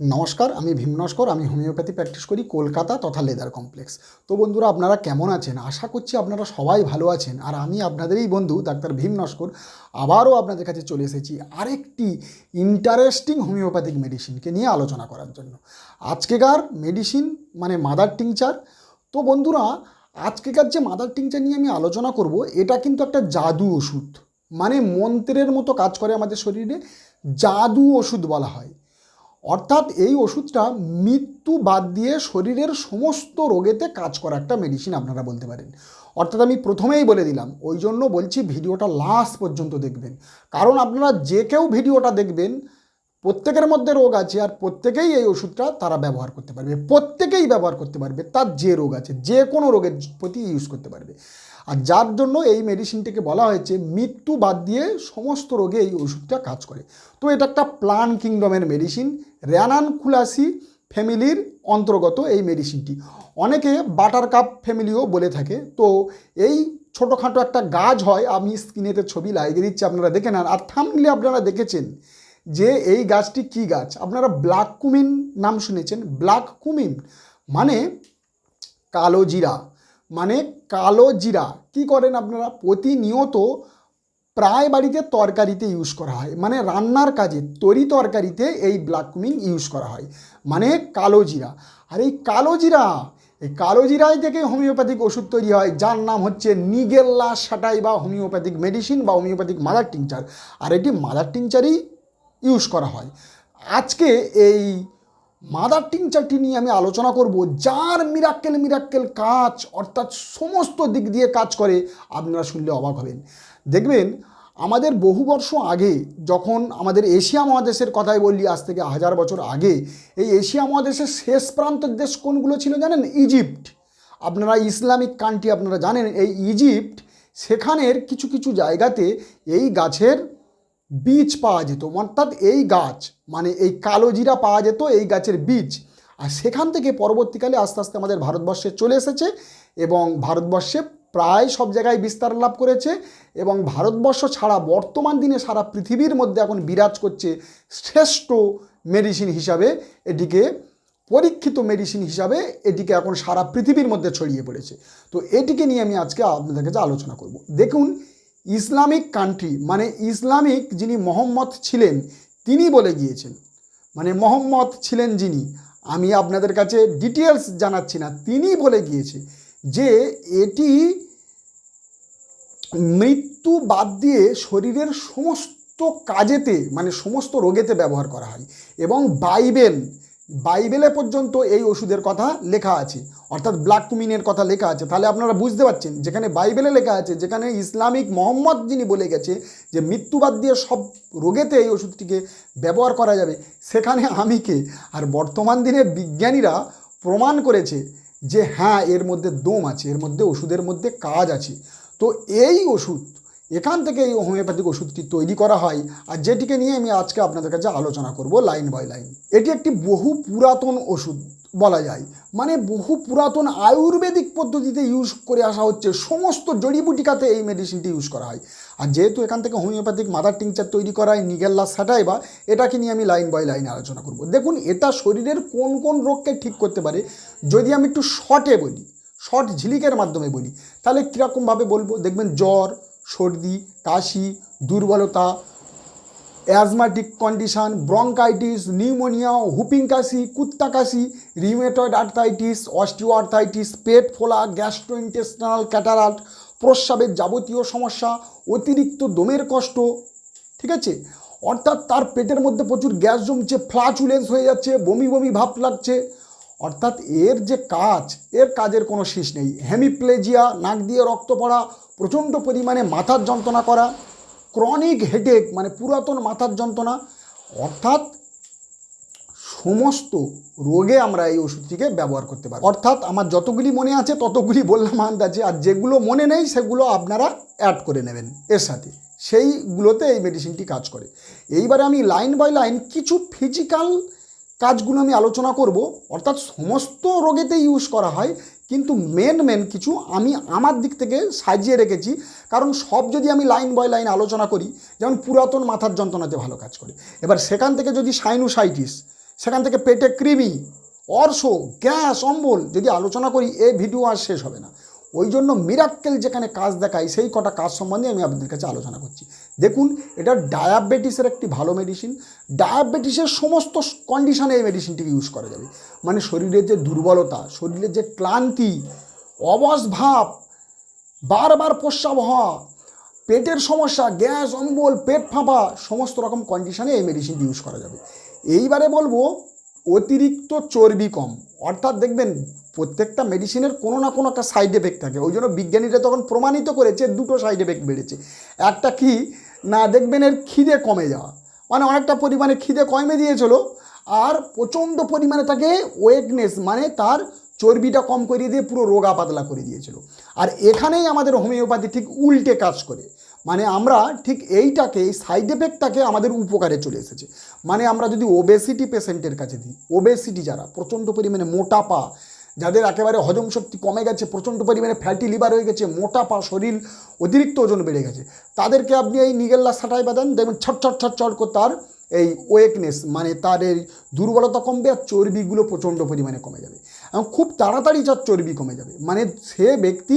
নমস্কার, আমি ভীম নস্কর, আমি হোমিওপ্যাথি প্র্যাকটিস করি কলকাতা তথা লেদার কমপ্লেক্স। তো বন্ধুরা, আপনারা কেমন আছেন? আশা করছি আপনারা সবাই ভালো আছেন। আর আমি আপনাদেরই বন্ধু, ডাক্তার ভীম নস্কর, আবারও আপনাদের কাছে চলে এসেছি আরেকটি ইন্টারেস্টিং হোমিওপ্যাথিক মেডিসিনকে নিয়ে আলোচনা করার জন্য। আজকেকার মেডিসিন মানে মাদার টিংচার তো বন্ধুরা, আজকেকার যে মাদার টিংচার নিয়ে আমি আলোচনা করব, এটা কিন্তু একটা জাদু ওষুধ। মানে মন্ত্রের মতো কাজ করে আমাদের শরীরে। জাদু ওষুধ বলা হয়। অর্থাৎ এই ওষুধটা মৃত্যু বাদ দিয়ে শরীরের সমস্ত রোগেতে কাজ করা একটা মেডিসিন আপনারা বলতে পারেন। অর্থাৎ আমি প্রথমেই বলে দিলাম, ওই জন্য বলছি ভিডিওটা লাস্ট পর্যন্ত দেখবেন। কারণ আপনারা যে কেউ ভিডিওটা দেখবেন প্রত্যেকের মধ্যে রোগ আছে আর প্রত্যেকেই এই ওষুধটা তারা ব্যবহার করতে পারবে। প্রত্যেকেই ব্যবহার করতে পারবে, তার যে রোগ আছে, যে কোনো রোগের প্রতি ইউজ করতে পারবে। আর যার জন্য এই মেডিসিনটিকে বলা হয়েছে, মৃত্যু বাদ দিয়ে সমস্ত রোগে এই ওষুধটা কাজ করে। তো এটা একটা প্লান কিংডমের মেডিসিন র্যানান খুলাসি ফ্যামিলির অন্তর্গত এই মেডিসিনটি অনেকে বাটার কাপ ফ্যামিলিও বলে থাকে, তো এই ছোটোখাটো একটা গাছ হয়, আমি স্ক্রিনেতে ছবি লাগিয়ে দিচ্ছি, আপনারা দেখে নেন। আর থামলে আপনারা দেখেছেন যে এই গাছটি কি গাছ? আপনারা ব্ল্যাক কুমিন নাম শুনেছেন? ব্ল্যাক কুমিন মানে কালো জিরা। মানে কালো জিরা। কি করেন আপনারা? প্রতিনিয়ত প্রায় বাড়িতে তরকারিতে ইউজ করা হয়। মানে রান্নার কাজে তরি তরকারিতে এই ব্ল্যাক কুমিন ইউজ করা হয়। মানে কালো জিরা। আর এই কালো জিরা, এই কালো জিরায় থেকে হোমিওপ্যাথিক ওষুধ তৈরি হয়, যার নাম হচ্ছে নিগেল্লা সাটাই বা হোমিওপ্যাথিক মেডিসিন বা হোমিওপ্যাথিক মাদার টিংচার আর এটি মাদার টিংচারই ইউজ করা হয়। আজকে এই মাদার টিংচারটি নিয়ে আমি আলোচনা করব, যার মিরাক্কেল মিরাক্কেল কাজ, অর্থাৎ সমস্ত দিক দিয়ে কাজ করে, আপনারা শুনলে অবাক হবেন। দেখবেন, আমাদের বহু বর্ষ আগে যখন আমাদের এশিয়া মহাদেশের কথাই বললি আজ থেকে হাজার বছর আগে, এই এশিয়া মহাদেশের শেষ প্রান্তের দেশ কোনগুলো ছিল জানেন? ইজিপ্ট। আপনারা ইসলামিক কান্ট্রি আপনারা জানেন, এই ইজিপ্ট, সেখানের কিছু কিছু জায়গাতে এই গাছের বীজ পাওয়া যেত, অর্থাৎ এই গাছ মানে এই কালো জিরা পাওয়া যেত এই গাছের বীজ। আর সেখান থেকে পরবর্তীকালে আস্তে আস্তে আমাদের ভারতবর্ষে চলে এসেছে এবং ভারতবর্ষে প্রায় সব জায়গায় বিস্তার লাভ করেছে এবং ভারতবর্ষ ছাড়া বর্তমান দিনে সারা পৃথিবীর মধ্যে এখন বিরাজ করছে শ্রেষ্ঠ মেডিসিন হিসাবে, এটিকে পরীক্ষিত মেডিসিন হিসাবে এটিকে এখন সারা পৃথিবীর মধ্যে ছড়িয়ে পড়েছে। তো এটিকে নিয়ে আমি আজকে আপনাদের কাছে আলোচনা করব। দেখুন ইসলামিক কান্ট্রি মানে ইসলামিক যিনি মোহাম্মদ ছিলেন, তিনি বলে গিয়েছেন। মানে মোহাম্মদ ছিলেন যিনি, আমি আপনাদের কাছে ডিটেলস জানাচ্ছি না, তিনি বলে গিয়েছে যে এটি মৃত্যু বাদ দিয়ে শরীরের সমস্ত কাজেতে মানে সমস্ত রোগেতে ব্যবহার করা হয়। এবং বাইবেল বাইবেলে পর্যন্ত এই ওষুধের কথা লেখা আছে। অর্থাৎ ব্ল্যাক কুমিনের কথা লেখা আছে। তাহলে আপনারা বুঝতে পারছেন, যেখানে বাইবেলে লেখা আছে, যেখানে ইসলামিক মোহাম্মদ যিনি বলে গেছে যে মৃত্যুবাদ দিয়ে সব রোগেতে এই ওষুধটিকে ব্যবহার করা যাবে, সেখানে আমি কে? আর বর্তমান দিনে বিজ্ঞানীরা প্রমাণ করেছে যে হ্যাঁ এর মধ্যে দম আছে, এর মধ্যে ওষুধের মধ্যে কাজ আছে। তো এই ওষুধ এখান থেকে এই হোমিওপ্যাথিক ওষুধটি তৈরি করা হয়। আর যেটিকে নিয়ে আমি আজকে আপনাদের কাছে আলোচনা করব লাইন বাই লাইন। এটি একটি বহু পুরাতন ওষুধ বলা যায়। মানে বহু পুরাতন আয়ুর্বেদিক পদ্ধতিতে ইউজ করে আসা হচ্ছে। সমস্ত জড়িবুটিকাতে এই মেডিসিনটি ইউজ করা হয়। আর যেহেতু এখান থেকে হোমিওপ্যাথিক মাদার টিংচার তৈরি করা হয় নিগেল্লা সাটাই বা এটাকে নিয়ে আমি লাইন বাই লাইন আলোচনা করব। দেখুন, এটা শরীরের কোন কোন রোগকে ঠিক করতে পারে? যদি আমি একটু শর্টে বলি, শর্ট ঝিলিকের মাধ্যমে বলি, তাহলে কীরকমভাবে বলব? দেখবেন জ্বর সর্দি, কাশি, দুর্বলতা asthmatic condition bronchitis pneumonia whooping কাশি, কুত্তা কাশি রিউমেটয়েড আর্থাইটিস অস্টিও আর্থাইটিস পেট ফোলা গ্যাস্ট্রোইন্টেস্টানাল ক্যাটারাল্ট প্রস্রাবের যাবতীয় সমস্যা, অতিরিক্ত দমের কষ্ট, ঠিক আছে? অর্থাৎ তার পেটের মধ্যে প্রচুর গ্যাস জমছে ফ্লাচুলেন্স হয়ে যাচ্ছে, বমি বমি ভাব লাগছে অর্থাৎ এর যে কাজ, এর কাজের কোনো শেষ নেই। হেমিপ্লেজিয়া, নাক দিয়ে রক্ত পড়া, প্রচণ্ড পরিমাণে মাথার যন্ত্রণা করা, ক্রনিক হেডেক মানে পুরাতন মাথার যন্ত্রণা, অর্থাৎ সমস্ত রোগে আমরা এই ওষুধটিকে ব্যবহার করতে পারি। অর্থাৎ আমার যতগুলি মনে আছে, ততগুলি বললাম আন্দাজে, আর যেগুলো মনে নেই, সেগুলো আপনারা অ্যাড করে নেবেন এর সাথে। সেইগুলোতে এই মেডিসিনটি কাজ করে। এইবারে আমি লাইন বাই লাইন কিছু ফিজিক্যাল কাজগুলো আমি আলোচনা করব, অর্থাৎ সমস্ত রোগেতে ইউজ করা হয়, কিন্তু মেন মেন কিছু আমি আমার দিক থেকে সাজিয়ে রেখেছি। কারণ সব যদি আমি লাইন বাই লাইন আলোচনা করি, যেমন পুরাতন মাথার যন্ত্রণাতে ভালো কাজ করে। এবার সেখান থেকে যদি সাইনোসাইটিস সেখান থেকে পেটে কৃমি, অর্শ, গ্যাস, অম্বল যদি আলোচনা করি এই ভিডিও আর শেষ হবে না। ওই জন্য মিরাক্কেল যেখানে কাজ দেখায়, সেই কটা কাজ সম্বন্ধে আমি আপনাদের কাছে আলোচনা করছি। দেখুন, এটা ডায়াবেটিসের একটি ভালো মেডিসিন ডায়াবেটিসের সমস্ত কন্ডিশনে এই মেডিসিনটিকে ইউজ করা যাবে। মানে শরীরের যে দুর্বলতা, শরীরের যে ক্লান্তি অবস ভাব, বারবার প্রস্রাব হওয়া, পেটের সমস্যা, গ্যাস, অম্বল, পেট ফাঁপা, সমস্ত রকম কন্ডিশনে এই মেডিসিনটি ইউজ করা যাবে। এইবারে বলব অতিরিক্ত চর্বি কম। অর্থাৎ দেখবেন, প্রত্যেকটা মেডিসিনের কোনো না কোনো একটা সাইড এফেক্ট থাকে। ওই জন্য বিজ্ঞানীরা তখন প্রমাণিত করেছে, দুটো সাইড এফেক্ট বেড়েছে। একটা কি, না দেখবেন এর খিদে কমে যাওয়া। মানে অনেকটা পরিমাণে খিদে কমে দিয়েছিল, আর প্রচণ্ড পরিমাণে তাকে ওয়েকনেস মানে তার চর্বিটা কম করিয়ে দিয়ে পুরো রোগা পাতলা করে দিয়েছিল। আর এখানেই আমাদের হোমিওপ্যাথি ঠিক উল্টে কাজ করে। মানে আমরা ঠিক এইটাকে এই সাইড এফেক্টটাকে আমাদের উপকারে চলে এসেছে। মানে আমরা যদি ওবেসিটি পেশেন্টের কাছে দিই ওবেসিটি যারা, প্রচণ্ড পরিমাণে মোটাপা যাদের একেবারে হজম শক্তি কমে গেছে, প্রচণ্ড পরিমাণে ফ্যাটি লিভার হয়ে গেছে মোটাপা শরীর অতিরিক্ত ওজন বেড়ে গেছে, তাদেরকে আপনি এই নিগেল্লা সাটাই বাঁধান দেখবেন ছট ছট ছট ছট করে তার এই ওয়েকনেস মানে তার এই দুর্বলতা কমবে আর চর্বিগুলো প্রচণ্ড পরিমাণে কমে যাবে। এবং খুব তাড়াতাড়ি চর্বি কমে যাবে। মানে সে ব্যক্তি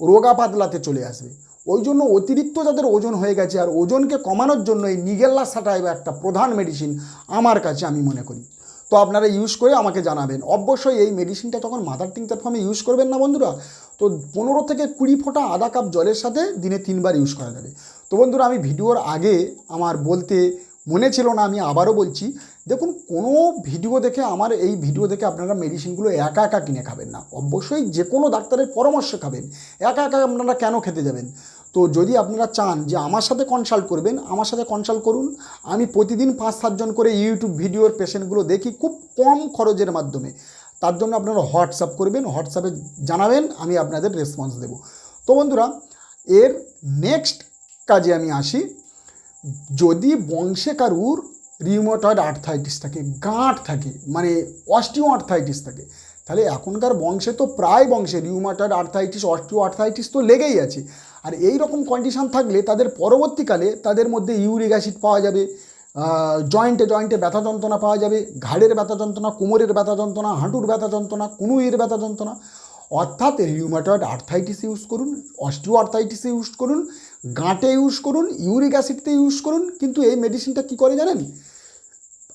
রোগা পাতলাতে চলে আসবে। ওই জন্য অতিরিক্ত যাদের ওজন হয়ে গেছে আর ওজনকে কমানোর জন্য এই নিগেল্লা সাটাইব একটা প্রধান মেডিসিন আমার কাছে আমি মনে করি। তো আপনারা ইউজ করে আমাকে জানাবেন। অবশ্যই এই মেডিসিনটা তখন মাদার টিংচার ফর্মে ইউজ করবেন না বন্ধুরা। তো পনেরো থেকে কুড়ি ফোঁটা আধা কাপ জলের সাথে দিনে তিনবার ইউজ করা যাবে। তো বন্ধুরা আমি ভিডিওর আগে আমার বলতে মনে ছিল না, আমি আবারও বলছি দেখুন, কোনো ভিডিও দেখে আমার এই ভিডিও দেখে আপনারা মেডিসিনগুলো একা একা কিনে খাবেন না। অবশ্যই যে কোনো ডাক্তারের পরামর্শ খাবেন। একা একা আপনারা কেন খেতে যাবেন? তো যদি আপনারা চান যে আমার সাথে কনসাল্ট করবেন, আমার সাথে কনসাল্ট করুন। আমি প্রতিদিন পাঁচ সাতজন করে ইউটিউব ভিডিওর পেশেন্টগুলো দেখি খুব কম খরচের মাধ্যমে। তার জন্য আপনারা হোয়াটসঅ্যাপ করবেন হোয়াটসঅ্যাপে জানাবেন, আমি আপনাদের রেসপন্স দেব। তো বন্ধুরা, এর নেক্সট কাজে আমি আসি। যদি বংশে কারুর রিউমাটয়েড আর্থাইটিস থাকে, গাঁট থাকে মানে অস্টিও আর্থাইটিস থাকে। তাহলে এখনকার বংশে তো প্রায় বংশে রিউমাটয়েড আর্থাইটিস অস্টিও আর্থাইটিস তো লেগেই আছে। আর এই রকম কন্ডিশন থাকলে তাদের পরবর্তীকালে তাদের মধ্যে ইউরিক অ্যাসিড পাওয়া যাবে জয়েন্টে জয়েন্টে ব্যথা যন্ত্রণা পাওয়া যাবে, ঘাড়ের ব্যথা যন্ত্রণা, কোমরের ব্যথা যন্ত্রণা, হাঁটুর ব্যথা যন্ত্রণা কুনুইয়ের ব্যথা যন্ত্রণা। অর্থাৎ রিউমাটয়েড আর্থাইটিস ইউজ করুন অস্টিও আর্থাইটিসে ইউজ করুন, গাঁটে ইউজ করুন ইউরিক অ্যাসিডতে ইউজ করুন, কিন্তু এই মেডিসিনটা কী করে জানেন?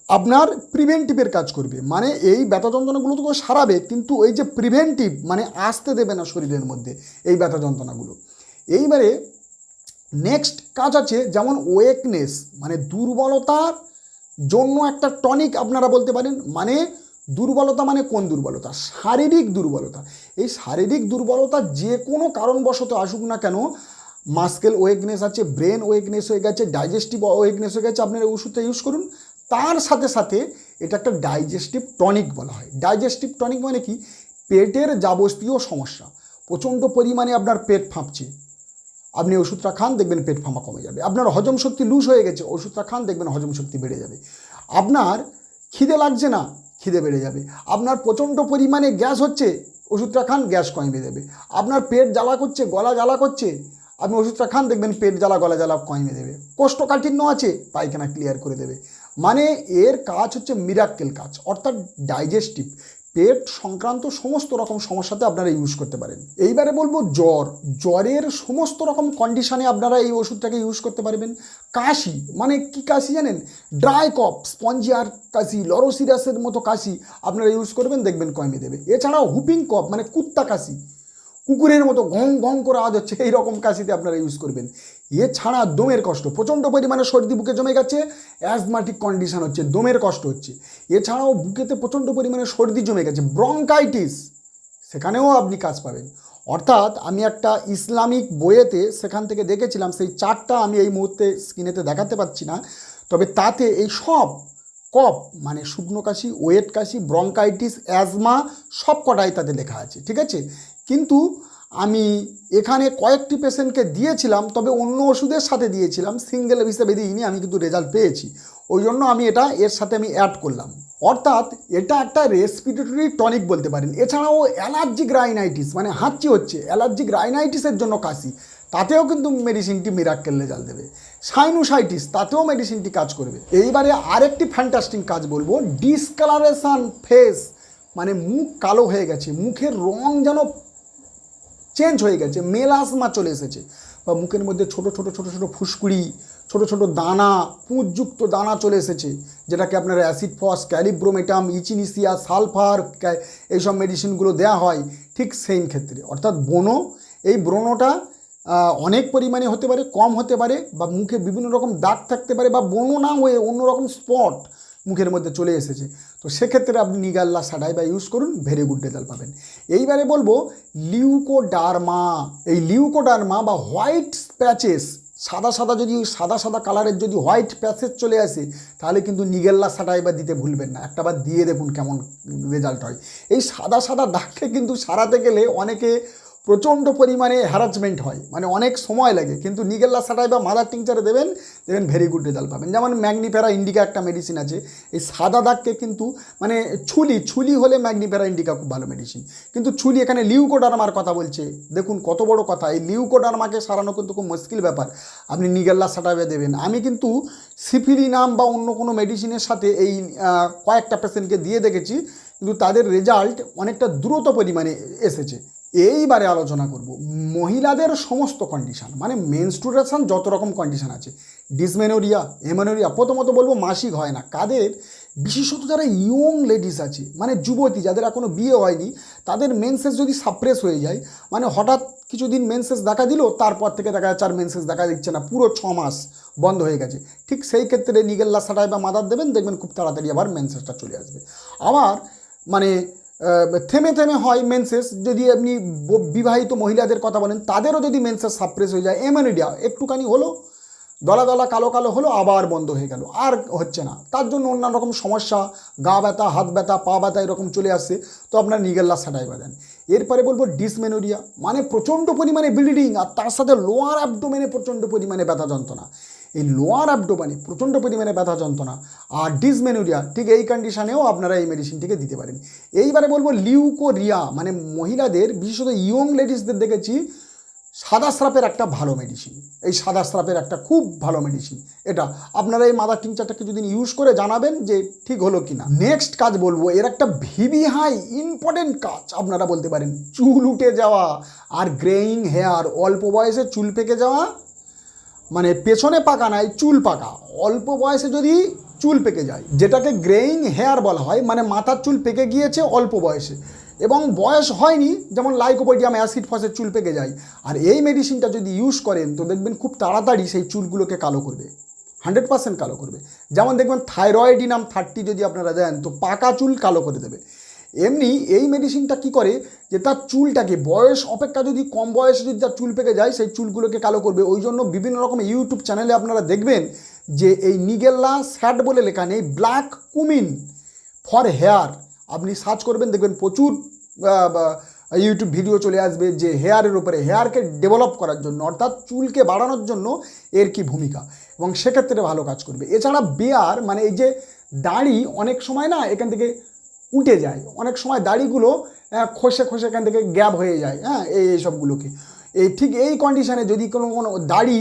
আপনার প্রিভেন্টিভের কাজ করবে। মানে এই ব্যথা যন্ত্রণাগুলো তো সারাবে, কিন্তু ওই যে প্রিভেন্টিভ মানে আসতে দেবে না শরীরের মধ্যে এই ব্যথা যন্ত্রণাগুলো এইবারে নেক্সট কাজ আছে যেমন ওয়েকনেস মানে দুর্বলতার জন্য একটা টনিক আপনারা বলতে পারেন। মানে দুর্বলতা মানে কোন দুর্বলতা? শারীরিক দুর্বলতা। এই শারীরিক দুর্বলতা যে কোনো কারণবশত আসুক না কেন মাস্কেল ওয়েকনেস আছে ব্রেন ওয়েকনেস হয়ে গেছে ডাইজেস্টিভ ওয়েকনেস হয়ে গেছে, আপনারা ওষুধটা ইউজ করুন। তার সাথে সাথে এটা একটা ডাইজেস্টিভ টনিক বলা হয়। ডাইজেস্টিভ টনিক মানে কি? পেটের যাবতীয় সমস্যা। প্রচণ্ড পরিমাণে আপনার পেট ফাঁপছে। আপনি ওষুধটা খান, দেখবেন পেট ফাঁপা কমে যাবে। আপনার হজম শক্তি লুজ হয়ে গেছে, ওষুধটা খান, দেখবেন হজম শক্তি বেড়ে যাবে। আপনার খিদে লাগছে না, খিদে বেড়ে যাবে। আপনার প্রচণ্ড পরিমাণে গ্যাস হচ্ছে, ওষুধটা খান, গ্যাস কমে যাবে আপনার পেট জ্বালা করছে, গলা জ্বালা করছে, আপনি ওষুধটা খান, দেখবেন পেট জ্বালা, গলা জ্বালা কমে দেবে। কোষ্ঠকাঠিন্য আছে, পায়খানা ক্লিয়ার করে দেবে। মানে এর কাজ হচ্ছে মিরাক্কেল কাজ, অর্থাৎ ডাইজেস্টিভ পেট সংক্রান্ত সমস্ত রকম সমস্যাতে আপনারা ইউজ করতে পারেন। এইবারে বলব জ্বর, জ্বরের সমস্ত রকম কন্ডিশনে আপনারা এই ওষুধটাকে ইউজ করতে পারবেন। কাশি মানে কি কাশি জানেন? ড্রাই কপ স্পঞ্জিয়ার কাশি লরোসিরাসের মতো কাশি আপনারা ইউজ করবেন, দেখবেন কমে দেবে। এছাড়াও হুপিং কপ মানে কুত্তা কাশি, কুকুরের মতো গং গং করে আওয়াজ হচ্ছে, এই রকম কাশিতে আপনারা ইউজ করবেন। এছাড়া দমের কষ্ট, প্রচণ্ড পরিমাণে সর্দি বুকে জমে গেছে অ্যাজমাটিক কন্ডিশন হচ্ছে, দমের কষ্ট হচ্ছে। এছাড়াও বুকেতে প্রচণ্ড পরিমাণে সর্দি জমে গেছে ব্রঙ্কাইটিস সেখানেও আপনি কাজ পাবেন। অর্থাৎ আমি একটা ইসলামিক বইয়েতে সেখান থেকে দেখেছিলাম, সেই চারটা আমি এই মুহূর্তে স্ক্রিনেতে দেখাতে পাচ্ছি না, তবে তাতে এই সব কপ মানে শুকনো কাশি, ওয়েট কাশি ব্রঙ্কাইটিস অ্যাজমা সব কটাই তাতে লেখা আছে, ঠিক আছে? কিন্তু আমি এখানে কয়েকটি পেশেন্টকে দিয়েছিলাম, তবে অন্য ওষুধের সাথে দিয়েছিলাম, সিঙ্গেল হিসেবে দিইনি, আমি কিন্তু রেজাল্ট পেয়েছি। ওই জন্য আমি এটা এর সাথে আমি অ্যাড করলাম। অর্থাৎ এটা একটা রেসপিরেটরি টনিক বলতে পারেন। এছাড়াও অ্যালার্জিক রাইনাইটিস মানে হাঁচি হচ্ছে। অ্যালার্জিক রাইনাইটিসের জন্য কাশি। তাতেও কিন্তু মেডিসিনটি মিরাক্কেল রেজাল্ট দেবে। সাইনোসাইটিস তাতেও মেডিসিনটি কাজ করবে। এইবারে আরেকটি ফ্যান্টাস্টিং কাজ বলব ডিসকালারেশন ফেস মানে মুখ কালো হয়ে গেছে। মুখের রং যেন চেঞ্জ হয়ে গেছে, মেলাসমা চলে এসেছে। বা মুখের মধ্যে ছোট ছোট ছোট ছোট ফুসকুড়ি, ছোট ছোট দানা পুঁজযুক্ত দানা চলে এসেছে, যেটাকে আপনার অ্যাসিড ফস ক্যালিব্রোমেটাম ইচিনিসিয়া সালফার এইসব মেডিসিনগুলো দেওয়া হয় ঠিক সেম ক্ষেত্রে। অর্থাৎ ব্রণ, এই ব্রণটা অনেক পরিমাণে হতে পারে, কম হতে পারে বা মুখে বিভিন্ন রকম দাগ থাকতে পারে বা ব্রণ না হয়ে অন্যরকম স্পট মুখের মধ্যে চলে এসেছে। তো সেক্ষেত্রে আপনি নিগাল্লা সাডাই বা ইউজ করুন ভেরি গুড রেজাল্ট পাবেন। এইবারে বলব লিউকোডার্মা এই লিউকোডার্মা বা হোয়াইট প্যাচেস সাদা সাদা যদি, সাদা সাদা কালারের যদি হোয়াইট প্যাচেস চলে আসে, তাহলে কিন্তু নিগেল্লা সাটাই বা দিতে ভুলবেন না। একটা বার দিয়ে দেখুন কেমন রেজাল্ট হয়। এই সাদা সাদা দাগকে কিন্তু সারাতে গেলে অনেকে প্রচণ্ড পরিমাণে হ্যারাসমেন্ট হয়। মানে অনেক সময় লাগে। কিন্তু নিগেল্লা সাটাই বা মাদার টিংচারে দেবেন দেবেন ভেরি গুড রেজাল্ট পাবেন। যেমন ম্যাগনিফেরা ইন্ডিকা একটা মেডিসিন আছে। এই সাদা দাগকে কিন্তু মানে ছুলি ছুলি হলে ম্যাগনিফেরা ইন্ডিকা খুব ভালো মেডিসিন কিন্তু ছুলি এখানে লিউকোডার্মার কথা বলছে। দেখুন কত বড় কথা। এই লিউকোডার্মাকে সারানো কিন্তু খুব মুশকিল ব্যাপার। আপনি নিগেল্লা সাটাইবে দেবেন। আমি কিন্তু সিফিলিনাম বা অন্য কোনো মেডিসিনের সাথে এই কয়েকটা পেশেন্টকে দিয়ে দেখেছি। কিন্তু তাদের রেজাল্ট অনেকটা দ্রুত পরিমাণে এসেছে। এইবারে আলোচনা করব। মহিলাদের সমস্ত কন্ডিশান মানে মেনস্ট্রুয়েশন যত রকম কন্ডিশান আছে ডিসমেনোরিয়া এমেনোরিয়া প্রথমত বলব মাসিক হয় না। কাদের? বিশেষত যারা ইয়ং লেডিস আছে মানে যুবতী, যাদের এখনও বিয়ে হয়নি, তাদের মেনসেস যদি সাপ্রেস হয়ে যায় মানে হঠাৎ কিছুদিন মেনসেস দেখা দিল, তারপর থেকে দেখা যাচ্ছে আর মেনসেস দেখা দিচ্ছে না, পুরো ছ মাস বন্ধ হয়ে গেছে। ঠিক সেই ক্ষেত্রে নিগেল্লা সাটাই বা মাদার দেবেন, দেখবেন খুব তাড়াতাড়ি আবার মেনসেসটা চলে আসবে। আবার মানে থেমে থেমে হয় মেনসেস যদি আপনি বিবাহিত মহিলাদের কথা বলেন, তাদেরও যদি মেনসেস সাপ্রেস হয়ে যায় এমএনইডিয়া একটুখানি হলো, দলা দলা কালো কালো হলো, আবার বন্ধ হয়ে গেল, আর হচ্ছে না। তার জন্য অন্যান্য রকম সমস্যা, গা ব্যথা, হাত ব্যথা, পা ব্যথা এরকম চলে আসছে তো আপনার নিগেল্লা সাটাই বাঁধেন। এরপরে বলব ডিসমেনোরিয়া মানে প্রচণ্ড পরিমাণে ব্লিডিং আর তার সাথে লোয়ার অ্যাবডোমেনে প্রচণ্ড পরিমাণে ব্যথা যন্ত্রণা। এই লোয়ার অ্যাবডোমেনে প্রচণ্ড পরিমাণে ব্যথা যন্ত্রণা আর ডিসমেনুরিয়া, ঠিক এই কন্ডিশনেও আপনারা এই মেডিসিনটিকে দিতে পারেন। এইবারে বলব লিউকোরিয়া মানে মহিলাদের, বিশেষত ইয়ং লেডিসদের দেখেছি, সাদা স্রাপের একটা ভালো মেডিসিন এই সাদা স্রাপের একটা খুব ভালো মেডিসিন এটা আপনারা এই মাদার টিংচারটাকে যদি ইউজ করে জানাবেন যে ঠিক হলো কি না নেক্সট কাজ বলব, এর একটা ভিভি হাই ইম্পর্টেন্ট কাজ আপনারা বলতে পারেন। চুল উঠে যাওয়া আর গ্রেইং হেয়ার অল্প বয়সে চুল পেকে যাওয়া মানে পেছনে পাকা নাই, চুল পাকা। অল্প বয়সে যদি চুল পেকে যায়, যেটাকে গ্রেইং হেয়ার বলা হয় মানে মাথার চুল পেকে গিয়েছে অল্প বয়সে। এবং বয়স হয়নি, যেমন লাইকোপোডিয়াম অ্যাসিড ফসের চুল পেকে যায়। আর এই মেডিসিনটা যদি ইউজ করেন, তো দেখবেন খুব তাড়াতাড়ি সেই চুলগুলোকে কালো করবে। হান্ড্রেড পার্সেন্ট কালো করবে। যেমন দেখবেন থাইরয়েডিনাম থার্টি যদি আপনারা দেন, তো পাকা চুল কালো করে দেবে। এমনি এই মেডিসিনটা কি করে? যে তার চুলটাকে, বয়স অপেক্ষা যদি কম বয়সে যদি তার চুল পেকে যায়, সেই চুলগুলোকে কালো করবে। ওই জন্য বিভিন্ন রকম ইউটিউব চ্যানেলে আপনারা দেখবেন যে এই নিগেল্লা স্যাট বলে লেখা নেই ব্ল্যাক কুমিন ফর হেয়ার আপনি সার্চ করবেন, দেখবেন প্রচুর ইউটিউব ভিডিও চলে আসবে যে হেয়ারের উপরে হেয়ারকে ডেভেলপ করার জন্য, অর্থাৎ চুলকে বাড়ানোর জন্য এর কি ভূমিকা। এবং সেক্ষেত্রে ভালো কাজ করবে। এছাড়া বেয়ার মানে এই যে দাড়ি, অনেক সময় না, এখান থেকে উঠে যায়। অনেক সময় দাড়িগুলো খসে খসে এখান থেকে গ্যাপ হয়ে যায় হ্যাঁ এই এইসবগুলোকে এই ঠিক এই কন্ডিশনে যদি কোনো কোনো দাড়ি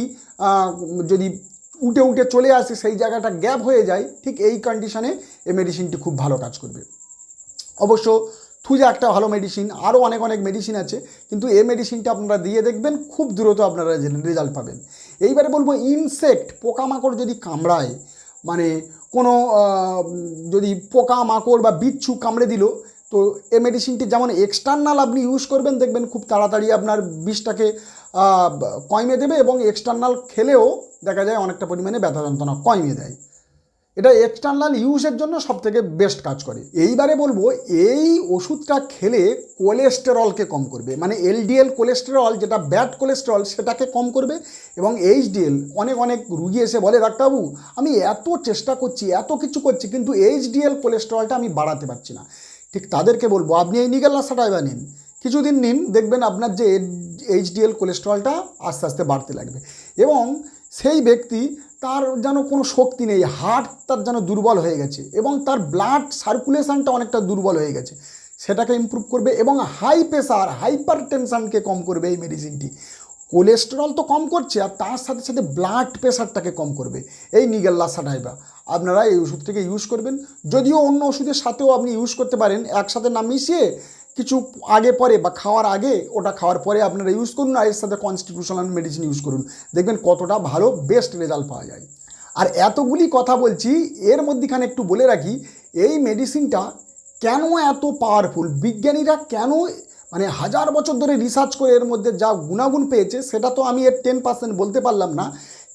যদি উঠে উঠে চলে আসে, সেই জায়গাটা গ্যাপ হয়ে যায়, ঠিক এই কন্ডিশনে এই মেডিসিনটি খুব ভালো কাজ করবে। অবশ্য থুজা একটা ভালো মেডিসিন আরও অনেক অনেক মেডিসিন আছে, কিন্তু এই মেডিসিনটা আপনারা দিয়ে দেখবেন, খুব দ্রুত আপনারা রেজাল্ট পাবেন। এইবারে বলব ইনসেক্ট পোকামাকড় যদি কামড়ায় মানে কোনো যদি পোকা মাকড় বা বিচ্ছু কামড়ে দিল, তো এ মেডিসিনটি যেমন এক্সটার্নাল আপনি ইউজ করবেন, দেখবেন খুব তাড়াতাড়ি আপনার বিষটাকে কমে দেবে এবং এক্সটার্নাল খেলেও দেখা যায় অনেকটা পরিমাণে ব্যথা যন্ত্রণা কমিয়ে দেয়। এটা এক্সটার্নাল ইউজের জন্য সব থেকে বেস্ট কাজ করে। এইবারে বলব, এই ওষুধটা খেলে কোলেস্টেরলকে কম করবে। মানে এলডিএল কোলেস্টেরল যেটা ব্যাড কোলেস্টেরল সেটাকে কম করবে এবং এইচডিএল অনেক অনেক রুগী এসে বলে, ডাক্তারবাবু, আমি এত চেষ্টা করছি, এত কিছু করছি, কিন্তু এইচডিএল কোলেস্টেরলটা আমি বাড়াতে পারছি না। ঠিক তাদেরকে বলব, আপনি এই নিগেল রাস্তাটা নিন। কিছুদিন নিন, দেখবেন আপনার যে এইচডিএল কোলেস্টেরলটা আস্তে আস্তে বাড়তে লাগবে। এবং সেই ব্যক্তি তার যেন কোনো শক্তি নেই হার্ট তার যেন দুর্বল হয়ে গেছে এবং তার ব্লাড সার্কুলেশনটা অনেকটা দুর্বল হয়ে গেছে। সেটাকে ইমপ্রুভ করবে এবং হাই প্রেশার হাইপার টেনশনকে কম করবে এই মেডিসিনটি কোলেস্টেরল তো কম করছে আর তার সাথে সাথে ব্লাড প্রেশারটাকে কম করবে। এই নিগেল্লা সাটাইবা আপনারা এই ওষুধটাকে ইউজ করবেন। যদিও অন্য ওষুধের সাথেও আপনি ইউজ করতে পারেন, একসাথে না মিশিয়ে কিছু আগে পরে বা খাওয়ার আগে ওটা খাওয়ার পরে আপনারা ইউজ করুন আর এর সাথে কনস্টিটিউশনাল মেডিসিন ইউজ করুন। দেখবেন কতটা ভালো বেস্ট রেজাল্ট পাওয়া যায়। আর এতগুলি কথা বলছি, এর মধ্যেখানে একটু বলে রাখি, এই মেডিসিনটা কেন এত পাওয়ারফুল বিজ্ঞানীরা কেন মানে হাজার বছর ধরে রিসার্চ করে এর মধ্যে যা গুণাগুণ পেয়েছে, সেটা তো আমি এর টেন পার্সেন্ট বলতে পারলাম না।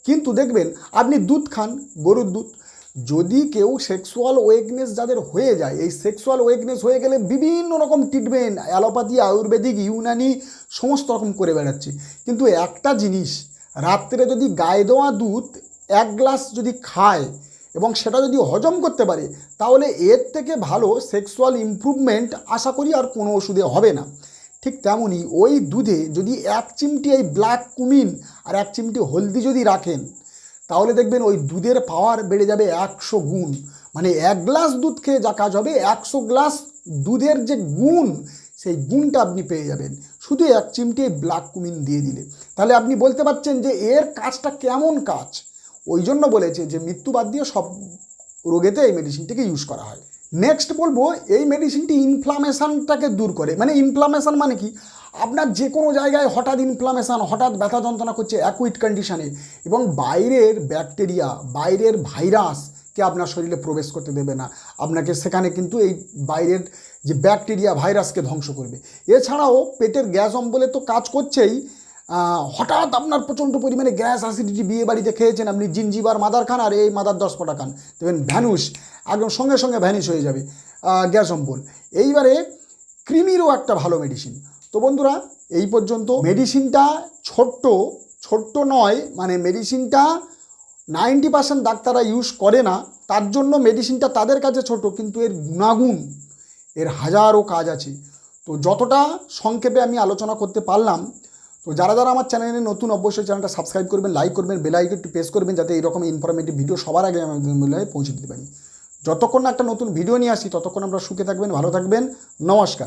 কিন্তু দেখবেন, আপনি দুধ খান, গরুর দুধ যদি কেউ সেক্সুয়াল ওয়েকনেস যাদের হয়ে যায়, এই সেক্সুয়াল ওয়েকনেস হয়ে গেলে বিভিন্ন রকম ট্রিটমেন্ট অ্যালোপ্যাথি, আয়ুর্বেদিক, ইউনানি, সমস্ত রকম করে বেড়াচ্ছে। কিন্তু একটা জিনিস, রাত্রে যদি গায়ে দেওয়া দুধ এক গ্লাস যদি খায় এবং সেটা যদি হজম করতে পারে, তাহলে এর থেকে ভালো সেক্সুয়াল ইমপ্রুভমেন্ট আশা করি আর কোনো ওষুধে হবে না। ঠিক তেমনই ওই দুধে যদি এক চিমটি এই ব্ল্যাক কুমিন আর এক চিমটি হলদি যদি রাখেন তাহলে দেখবেন ওই দুধের পাওয়ার বেড়ে যাবে একশো গুণ। মানে এক গ্লাস দুধ খেয়ে যা কাজ হবে, একশো গ্লাস দুধের যে গুণ, সেই গুণটা আপনি পেয়ে যাবেন। শুধু এক চিমটি ব্ল্যাক কুমিন দিয়ে দিলে। তাহলে আপনি বলতে পারছেন যে এর কাজটা কেমন কাজ? ওই জন্য বলেছে যে মৃত্যু বাদ দিয়ে সব রোগেতে এই মেডিসিনটিকে ইউজ করা হয়। নেক্সট বলব, এই মেডিসিনটি ইনফ্লামেশনটাকে দূর করে। মানে ইনফ্লামেশন মানে কি? আপনার যে কোনো জায়গায় হঠাৎ ইনফ্লামেশন হঠাৎ ব্যথা যন্ত্রণা করছে অ্যাকুইট কন্ডিশনে এবং বাইরের ব্যাকটেরিয়া বাইরের ভাইরাসকে আপনার শরীরে প্রবেশ করতে দেবে না। আপনাকে সেখানে কিন্তু এই বাইরের যে ব্যাকটেরিয়া ভাইরাসকে ধ্বংস করবে। এছাড়াও পেটের গ্যাস অম্বলে তো কাজ করছেই হঠাৎ আপনার প্রচণ্ড পরিমাণে গ্যাস অ্যাসিডিটি বিয়ে বাড়িতে খেয়েছেন আপনি জিনজিবার মাদার খান আর এই মাদার দশ পটা খান। দেখবেন ভ্যানুস একদম সঙ্গে সঙ্গে ভ্যানিশ হয়ে যাবে গ্যাস অম্বল। এইবারে ক্রিমিরও একটা ভালো মেডিসিন তো বন্ধুরা, এই পর্যন্ত মেডিসিনটা ছোট্ট ছোট্ট নয় মানে মেডিসিনটা নাইনটি পার্সেন্ট ডাক্তাররা ইউজ করে না। তার জন্য মেডিসিনটা তাদের কাছে ছোট, কিন্তু এর গুণাগুণ, এর হাজারো কাজ আছে। তো যতটা সংক্ষেপে আমি আলোচনা করতে পারলাম তো যারা যারা আমার চ্যানেলে নতুন, অবশ্যই চ্যানেলটা সাবস্ক্রাইব করবেন লাইক করবেন বেল আইকনটি প্রেস করবেন, যাতে এরকম ইনফরমেটিভ ভিডিও সবার আগে মূল্যে পৌঁছে দিতে পারি। যতক্ষণ একটা নতুন ভিডিও নিয়ে আসি, ততক্ষণ আমরা সুখে থাকবেন, ভালো থাকবেন, নমস্কার।